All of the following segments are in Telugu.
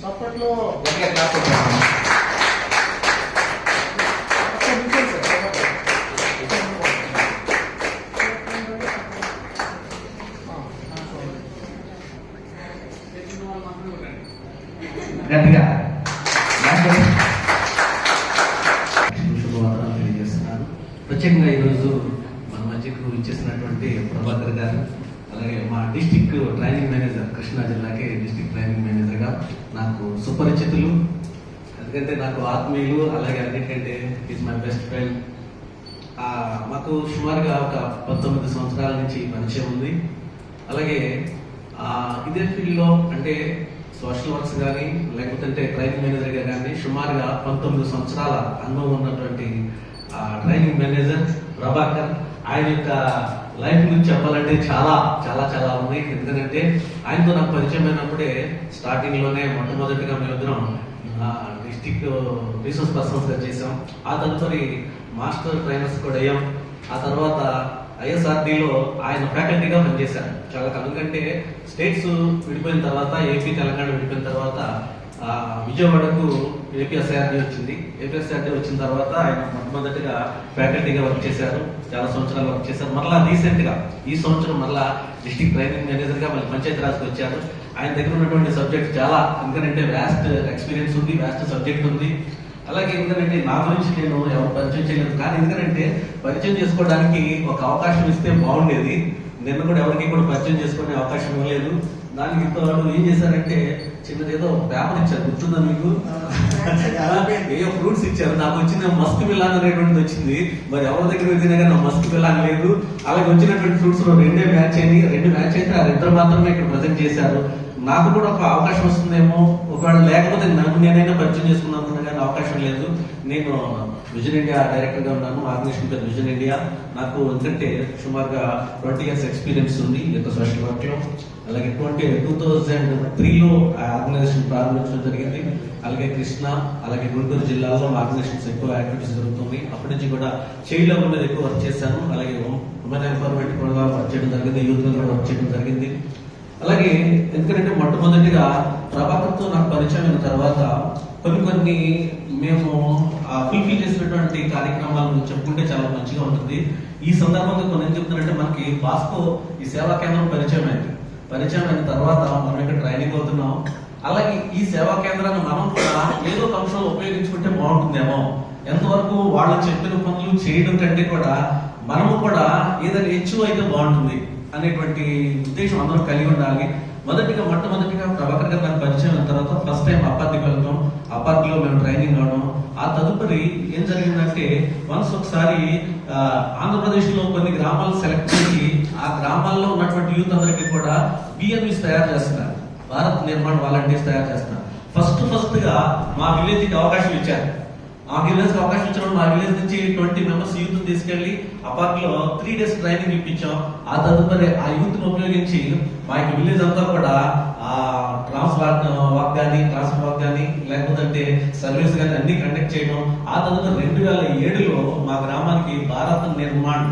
చప్పట్లో గట్టిగా క్లాస్ కొట్టాలి. ఒక్క నిమిషం సార్, చప్పట్లు. ఆ, ఆ, చూడండి. గట్టిగా గట్టిగా. శుభవార్తలు తెలియజేస్తున్నాను ప్రత్యేకంగా ఈరోజు మన మధ్యకు ఇచ్చేసినటువంటి ప్రభాకర్ గారు అలాగే మా డిస్టిక్ ట్రైనింగ్ మేనేజర్ కృష్ణా జిల్లాకి డిస్టిక్ ట్రైనింగ్ మేనేజర్గా నాకు సుపరిచితులు. ఎందుకంటే నాకు ఆత్మీయులు అలాగే అన్నిటికంటే ఈజ్ మై బెస్ట్ ఫ్రెండ్ మాకు సుమారుగా ఒక పంతొమ్మిది సంవత్సరాల నుంచి పరిచయం ఉంది. అలాగే ఇదే ఫీల్డ్లో అంటే సోషల్ వర్క్స్ కానీ లేకపోతే ట్రైనింగ్ మేనేజర్గా కానీ సుమారుగా పంతొమ్మిది సంవత్సరాల అనుభవం ఉన్నటువంటి ఆ, ట్రైనింగ్ మేనేజర్ ప్రభాకర్. ఆయన యొక్క లైఫ్ గురించి చెప్పాలంటే చాలా చాలా చాలా ఉన్నాయి. ఎందుకంటే ఆయనతో నాకు పరిచయం అయినప్పుడే స్టార్టింగ్లోనే మొట్టమొదటిగా మేమిద్దరం డిస్టిక్ రీసోర్స్ పర్సన్స్గా చేసాం ఆ తదుపరి మాస్టర్ ట్రైనర్స్ కూడా అయ్యాం. ఆ తర్వాత ఐఎస్ఆర్డీలో ఆయన ఫ్యాకల్టీగా పనిచేశారు. చాలా కాలం కంటే స్టేట్స్ విడిపోయిన తర్వాత ఏపీ తెలంగాణ విడిపోయిన తర్వాత విజయవాడకు ఏపీఎస్ఆర్డీ వచ్చింది. ఏపీఎస్ఆర్డీ వచ్చిన తర్వాత ఆయన మొట్టమొదటిగా ఫ్యాకల్టీగా వర్క్ చేశారు. చాలా సంవత్సరాలు వర్క్ చేశారు. మరలా రీసెంట్గా ఈ సంవత్సరం మరలా డిస్ట్రిక్ట్ ట్రైనింగ్ మేనేజర్గా మళ్ళీ పంచాయతీరాజ్కి వచ్చారు. ఆయన దగ్గర ఉన్నటువంటి సబ్జెక్ట్ చాలా ఎందుకంటే వ్యాస్ట్ ఎక్స్పీరియన్స్ ఉంది వ్యాస్ట్ సబ్జెక్ట్ ఉంది. అలాగే ఎందుకంటే నా గురించి నేను ఎవరు పరిచయం చేయలేదు. కానీ ఎందుకంటే పరిచయం చేసుకోవడానికి ఒక అవకాశం ఇస్తే బాగుండేది. నిన్న కూడా ఎవరికి కూడా పరిచయం చేసుకునే అవకాశం ఇవ్వలేదు. దానికి తోడు ఏం చేశారంటే చిన్నది ఏదో పేపర్ ఇచ్చారు. గుర్తుందా మీకు? ఏదో ఫ్రూట్స్ ఇచ్చారు. నాకు వచ్చిన మస్క్ మిలాన్ అనేటువంటిది వచ్చింది. మరి ఎవరి దగ్గర వచ్చినా కానీ మస్క్ మిలాన్ లేదు. అలాగే వచ్చినటువంటి ఫ్రూట్స్లో రెండే మ్యాచ్ అయినాయి. రెండు మ్యాచ్ అయితే ఆ ఇద్దరు మాత్రమే ఇక్కడ ప్రజెంట్ చేశారు. నాకు కూడా ఒక అవకాశం వస్తుందేమో. ఒకవేళ లేకపోతే నాకు నేనైనా పరిచయం చేసుకున్నాను కానీ అవకాశం లేదు. నేను విజన్ ఇండియా డైరెక్టర్గా ఉన్నాను. ఆర్గనైజేషన్ పేరు విజన్ ఇండియా. నాకు ఎందుకంటే సుమారుగా ట్వంటీ ఇయర్స్ ఎక్స్పీరియన్స్ ఉంది ఈ యొక్క సోషల్ వర్క్లో అలాగే ట్వంటీ టూ థౌజండ్ త్రీలో ఆర్గనైజేషన్ ప్రారంభించడం జరిగింది. అలాగే కృష్ణ అలాగే గుంటూరు జిల్లాలో ఆర్గనైజేషన్స్ ఎక్కువ యాక్టివిటీస్ జరుగుతుంది అప్పటి నుంచి కూడా చైల్డ్ లెవెల్ మీద ఎక్కువ వర్క్ చేశాను. అలాగే ఉమెన్ ఎంపవర్మెంట్ కూడా వర్క్ చేయడం జరిగింది. యూత్ మీద కూడా వర్క్ చేయడం జరిగింది. అలాగే ఎందుకంటే మొట్టమొదటిగా ప్రభాకర్తో నాకు పరిచయం అయిన తర్వాత కొన్ని కొన్ని మేము ఫుల్ఫిల్ చేసినటువంటి కార్యక్రమాల గురించి చెప్పుకుంటే చాలా మంచిగా ఉంటుంది. ఈ సందర్భంగా కొన్ని ఏం చెప్తున్నారంటే మనకి బాస్కో ఈ సేవా కేంద్రం పరిచయం అయింది. పరిచయం అయిన తర్వాత మనం ఇక్కడ ట్రైనింగ్ అవుతున్నాం. అలాగే ఈ సేవా కేంద్రాన్ని మనం కూడా ఏదో ఒక అంశంలో ఉపయోగించుకుంటే బాగుంటుందేమో. ఎంతవరకు వాళ్ళు చెప్పిన పనులు చేయడం కంటే కూడా మనము కూడా ఏదైనా హెచ్చు అయితే బాగుంటుంది. అనేటువంటి ఉద్దేశం అందరం కలిగి ఉండాలి. మొదటిగా మొట్టమొదటిగా ప్రభాకర్ గారు నాకు పరిచయం అయిన తర్వాత ఫస్ట్ టైం అపార్టీకి వెళ్తాం అపార్టీలో మేము ట్రైనింగ్ అవడం ఆ తదుపరి ఏం జరిగిందంటే వన్స్ ఒకసారి ఆంధ్రప్రదేశ్లో కొన్ని గ్రామాలు సెలెక్ట్ చేసి ఆ గ్రామాల్లో ఉన్నటువంటి యూత్ అందరికీ కూడా బిఎంఈస్ తయారు చేస్తున్నారు. భారత్ నిర్మాణ్ వాలంటీర్స్ తయారు చేస్తున్నారు. ఫస్ట్ ఫస్ట్గా మా విలేజ్కి అవకాశం ఇచ్చారు. ఆ విలేజ్ అవకాశం ఇచ్చినప్పుడు మా విలేజ్ నుంచి ట్వంటీ మెంబర్స్ యూత్ తీసుకెళ్ళి అపార్ట్లో త్రీ డేస్ ట్రైనింగ్ ఇప్పించాం. ఆ తదుపరి ఆ యూత్ను ఉపయోగించి మా యొక్క విలేజ్ అంతా కూడా ఆ ట్రాన్స్ వాక్ కానీ ట్రాన్స్ వాక్ కానీ లేకపోతే సర్వీస్ కానీ అన్ని కండక్ట్ చేయడం. ఆ తదుపరి రెండు వేల ఏడులో మా గ్రామానికి భారత్ నిర్మాణ్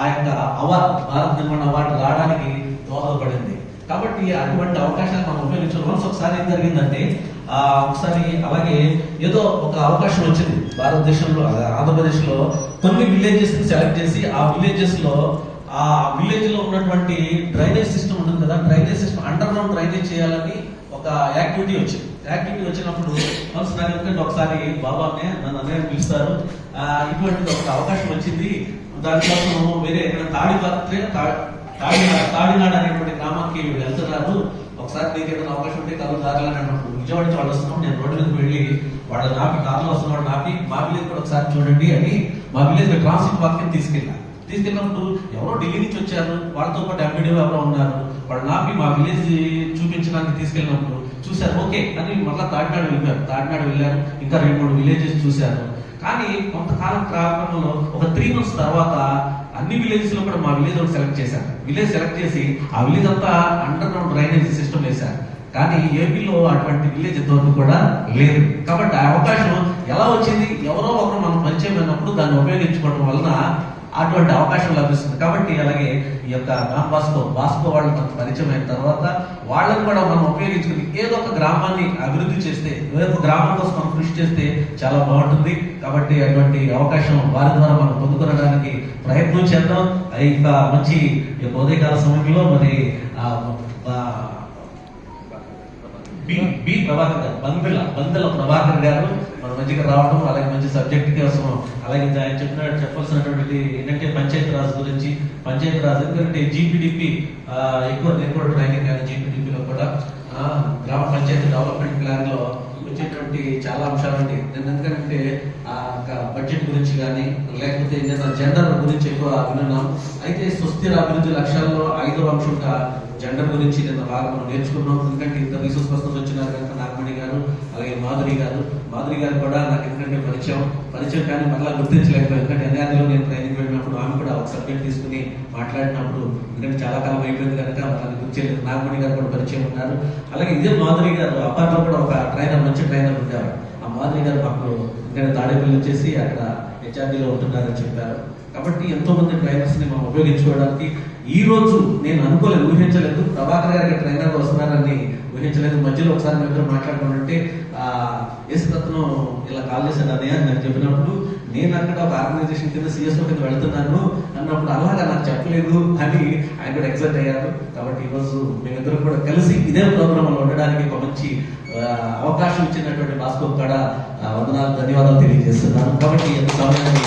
ఆ యొక్క అవార్డు భారత్ నిర్మాణ్ అవార్డు రావడానికి దోహదపడింది. కాబట్టి అటువంటి అవకాశాలు మనం ఉపయోగించడం వల్ల ఒకసారి ఏం జరిగిందంటే ఆ ఒకసారి అలాగే ఏదో ఒక అవకాశం వచ్చింది. భారతదేశంలో అదే ఆంధ్రప్రదేశ్లో కొన్ని విలేజెస్ సెలెక్ట్ చేసి ఆ విలేజెస్లో ఆ విలేజ్లో ఉన్నటువంటి డ్రైనేజ్ సిస్టమ్ ఉంటుంది కదా drainage system underground drainage చేయాలని ఒక యాక్టివిటీ వచ్చింది. యాక్టివిటీ వచ్చినప్పుడు మనసు నాకు ఎందుకంటే ఒకసారి బాబానే నన్ను అన్నయ్య పిలుస్తారు. ఇటువంటి ఒక అవకాశం వచ్చింది. దానికోసం వేరే ఎక్కడ పాత్ర తాడినాడ తాడినాడ అనేటువంటి గ్రామానికి వెళ్తున్నారు. ఒకసారి నీకు ఏదైనా అవకాశం ఉంటే కళ్ళు దారిలో అన్నప్పుడు విజయవాడ నుంచి వాళ్ళు వస్తున్నాం. నేను రోడ్డు మీదకి వెళ్ళి వాళ్ళు నాపి కార్లో వస్తున్నాడు నాపి. మా విలేజ్ కూడా ఒకసారి చూడండి అని మా విలేజ్ ట్రాన్సిట్ వాక్యం తీసుకెళ్ళా. తీసుకెళ్ళినప్పుడు ఎవరో ఢిల్లీ నుంచి వచ్చారు. వాళ్ళతో పాటు ఎంపీడీ ఎవరో ఉన్నారు. వాళ్ళు నాపి మా విలేజ్ చూపించడానికి తీసుకెళ్ళినప్పుడు చూశారు. ఓకే అని మళ్ళీ తాడినాడు వెళ్ళారు తాడినాడు వెళ్ళారు. ఇంకా రెండు మూడు విలేజెస్ చూశారు. కానీ కొంతకాలం ప్రారంభంలో ఒక త్రీ మంత్స్ తర్వాత అన్ని విలేజెస్లో కూడా మా విలేజ్ ఒకటి సెలెక్ట్ చేశారు. విలేజ్ సెలెక్ట్ చేసి ఆ విలేజ్ అంతా అండర్ గ్రౌండ్ డ్రైనేజ్ సిస్టమ్ వేశారు కానీ ఏపీలో అటువంటి విలేజ్ ఇంతవరకు కూడా లేదు. కాబట్టి ఆ అవకాశం ఎలా వచ్చింది? ఎవరో ఒకరు మనం పరిచయం అయినప్పుడు దాన్ని ఉపయోగించుకోవడం వలన అటువంటి అవకాశం లభిస్తుంది. కాబట్టి అలాగే ఈ యొక్క నాన్ బాస్కో బాస్కో వాళ్ళు మనకు పరిచయం అయిన తర్వాత వాళ్ళని కూడా మనం ఉపయోగించుకుని ఏదో ఒక గ్రామాన్ని అభివృద్ధి చేస్తే ఏదో ఒక గ్రామం కోసం మనం కృషి చేస్తే చాలా బాగుంటుంది. కాబట్టి అటువంటి అవకాశం వారి ద్వారా మనం పొందుకునడానికి ప్రయత్నం చేద్దాం. ఇంకా మంచి ఉదయకాల సమయంలో మరి బి బి ప్రభాకర్ గారు బందెల బందెల ప్రభాకర్ గారు. మన మంచిగా రావడం అలాగే మంచి సబ్జెక్ట్ కోసం అలాగే ఆయన చెప్పినట్టు చెప్పాల్సినటువంటి ఏంటంటే పంచాయతీ రాజ్ గురించి పంచాయతీ రాజ్ ఎందుకంటే జీపీడిపి ఎక్కువ నేను కూడా ట్రైనింగ్ కానీ జీపీడిపిలో కూడా ఆ, గ్రామ పంచాయతీ డెవలప్మెంట్ ప్లాన్లో వచ్చేటువంటి చాలా అంశాలు అండి నేను ఎందుకంటే ఆ బడ్జెట్ గురించి కానీ లేకపోతే నేను జెండర్ గురించి ఎక్కువ విన్నాం అయితే సుస్థిర అభివృద్ధి లక్ష్యాల్లో ఐదవ అంశంగా జెండర్ గురించి నిన్న బాగా మనం నేర్చుకున్నాం ఎందుకంటే ఇంత రీసోర్స్ పర్సన్స్ వచ్చినారు కనుక నాగమణి గారు అలాగే మాధురి గారు. మాధురి గారు కూడా నాకు ఎందుకంటే పరిచయం పరిచయం కానీ మళ్ళీ గుర్తించలేకపోయాను ఎందుకంటే ఎన్ఆర్లో నేను ట్రైనింగ్ వెళ్ళినప్పుడు ఆమె కూడా ఒక సబ్జెక్ట్ తీసుకుని మాట్లాడినప్పుడు ఎందుకంటే చాలా కాలం అయిపోయింది కనుక మనల్ని గుర్తించలేదు. నాగమణి గారు కూడా పరిచయం ఉన్నారు. అలాగే ఇదే మాధురి గారు అపార్ట్లో కూడా ఒక ట్రైనర్ మంచి ట్రైనర్ ఉండేవారు. ఆ మాధురి గారు మాకు ఎందుకంటే తాడేపల్లి వచ్చేసి అక్కడ హెచ్ఆర్డీలో ఉంటున్నారని చెప్పారు. కాబట్టి ఎంతో మంది ట్రైనర్స్ని మనం ఉపయోగించుకోవడానికి ఈ రోజు నేను అనుకోలేదు ఊహించలేదు. ప్రభాకర్ గారికి ట్రైనర్ వస్తున్నారని ఊహించలేదు. మధ్యలో ఒకసారి మేము ఇద్దరు మాట్లాడుకుంటుంటే ఆ యేసురత్నం ఇలా కాల్ చేశాను అదే అని నాకు చెప్పినప్పుడు నేను అక్కడ ఒక ఆర్గనైజేషన్ కింద సిఎస్ఓ కింద వెళ్తున్నాను. అన్నప్పుడు అలాగా నాకు చెప్పలేదు అని ఆయన కూడా ఎక్సైట్ అయ్యారు. కాబట్టి ఈరోజు రోజు మేమిద్దరం కూడా కలిసి ఇదే ప్రోగ్రాంలో ఉండడానికి ఒక మంచి అవకాశం ఇచ్చినటువంటి భాస్కర్ కూడా వందనాలు ధన్యవాదాలు తెలియజేస్తున్నాను. కాబట్టి ఎంత సమయాన్ని